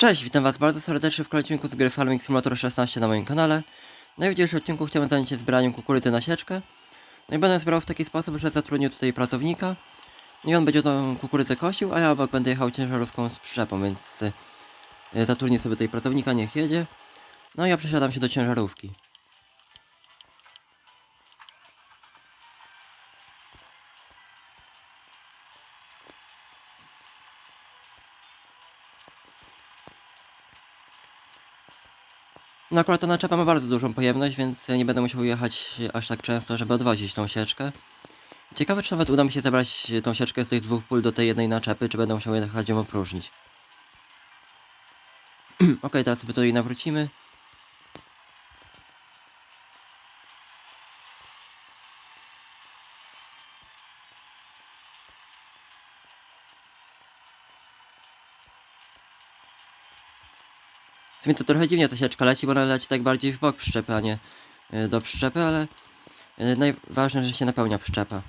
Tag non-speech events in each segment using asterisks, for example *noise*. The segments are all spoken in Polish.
Cześć, witam was bardzo serdecznie w kolejnym odcinku z gry Farming Simulator 16 na moim kanale. No i w dzisiejszym odcinku chciałem zająć się zbieraniem kukurydzy na sieczkę. No i będę zbierał w taki sposób, że zatrudnię tutaj pracownika. I on będzie tą kukurydzę kosił, a ja obok będę jechał ciężarówką z przyczepą, więc y, zatrudnię sobie tutaj pracownika, niech jedzie. No i ja przesiadam się do ciężarówki. No akurat ta naczepa ma bardzo dużą pojemność, więc nie będę musiał jechać aż tak często, żeby odwozić tą sieczkę. Ciekawe, czy nawet uda mi się zebrać tą sieczkę z tych dwóch pól do tej jednej naczepy, czy będę musiał jechać ją opróżnić. *clears throat* ok, teraz sobie tutaj nawrócimy. W sumie to trochę dziwnie ta sieczka leci, bo ona leci tak bardziej w bok przyczepy, a nie y, do przyczepy, ale y, najważniejsze, że się napełnia przyczepa.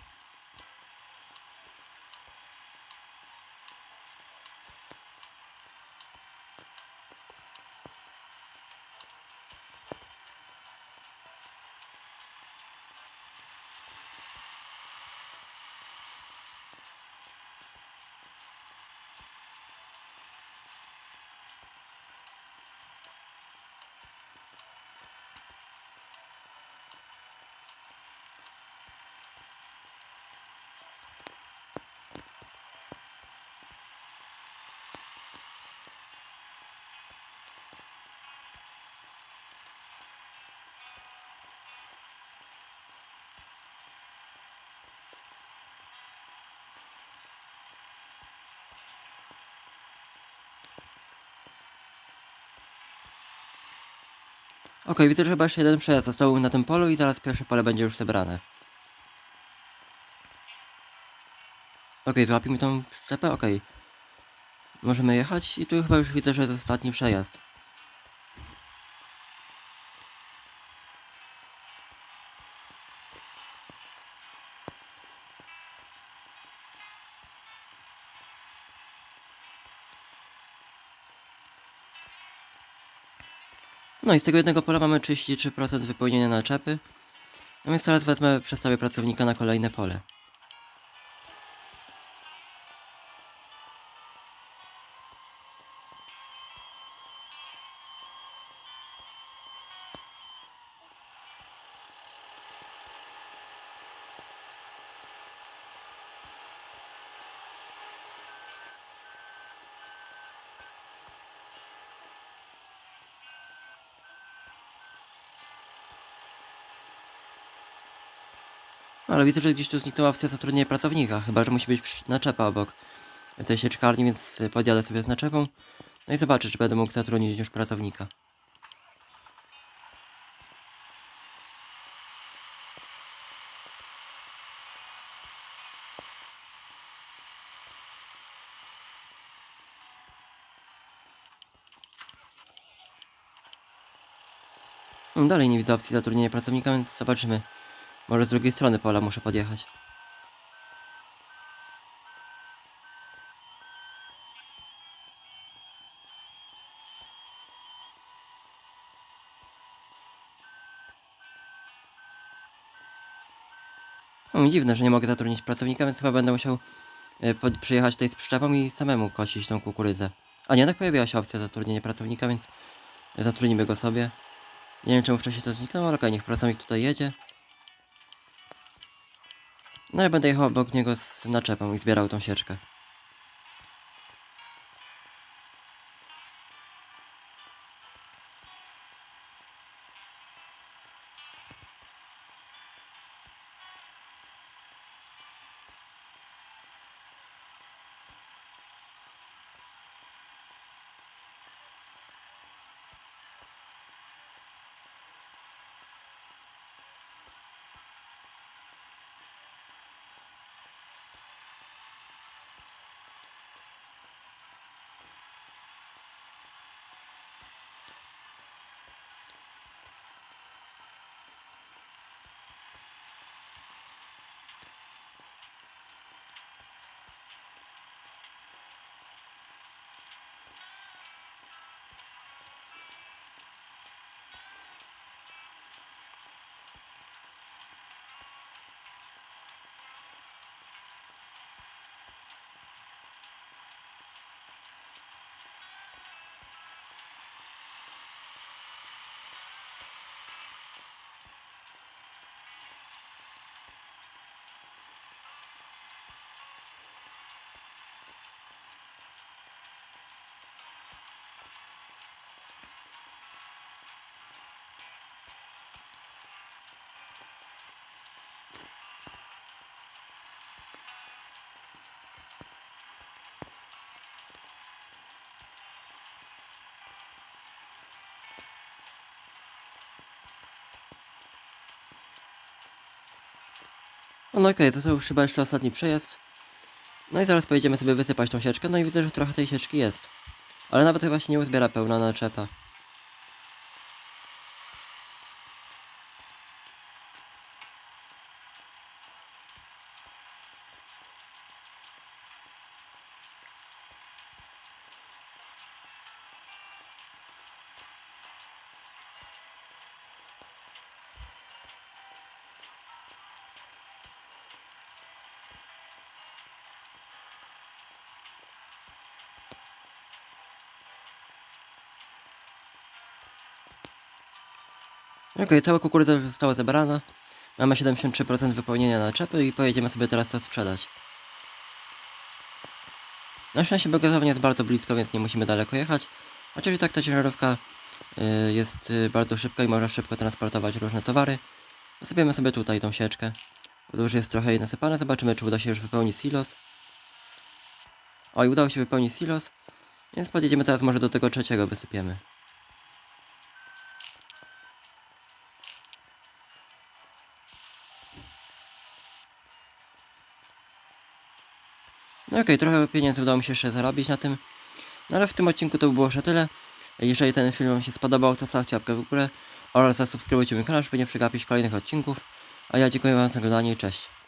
Okej, widzę, że chyba jeszcze jeden przejazd został na tym polu i zaraz pierwsze pole będzie już zebrane. Okej, złapimy tą przyczepę, okej. Możemy jechać i tu chyba już widzę, że jest ostatni przejazd. No i z tego jednego pola mamy 33% wypełnienia naczepy. No więc teraz wezmę przestawię pracownika na kolejne pole. Ale widzę, że gdzieś tu zniknęła opcja zatrudnienia pracownika, chyba że musi być naczepa obok tej sieczkarni, więc podjadę sobie z naczepą. No i zobaczę, czy będę mógł zatrudnić już pracownika. No, Dalej nie widzę opcji zatrudnienia pracownika, więc zobaczymy. Może z drugiej strony pola muszę podjechać. O, dziwne, że nie mogę zatrudnić pracownika, więc chyba będę musiał pod, przyjechać tutaj z przyczepą i samemu kosić tą kukurydzę. A nie, tak pojawiła się opcja zatrudnienia pracownika, więc zatrudnimy go sobie. Nie wiem czemu wcześniej to zniknęło, ale okej, niech pracownik tutaj jedzie. No ja będę jechał obok niego z naczepą i zbierał tą sieczkę. No okej, to, to już chyba jeszcze ostatni przejazd. No i zaraz pojedziemy sobie wysypać tą sieczkę, no i widzę, że trochę tej sieczki jest. Ale nawet chyba się nie uzbiera pełna naczepa. Okej, cała kukurydza już została zebrana. Mamy 73% wypełnienia naczepy i pojedziemy sobie teraz to sprzedać. Na szczęście Bogotownia jest bardzo blisko, więc nie musimy daleko jechać. Chociaż i tak ta ciężarówka y, jest y, bardzo szybka i można szybko transportować różne towary. Zasypiemy sobie tutaj tą sieczkę. Już jest trochę jej nasypane. Zobaczymy, czy uda się już wypełnić silos. Oj, udało się wypełnić silos. Więc podjedziemy teraz może do tego trzeciego wysypiemy. No okej, trochę pieniędzy udało mi się jeszcze zarobić na tym. No ale w tym odcinku to by było na tyle. Jeżeli ten film Wam się spodobał, to stawcie łapkę w górę oraz zasubskrybujcie mój kanał, żeby nie przegapić kolejnych odcinków. A ja dziękuję Wam za oglądanie i cześć.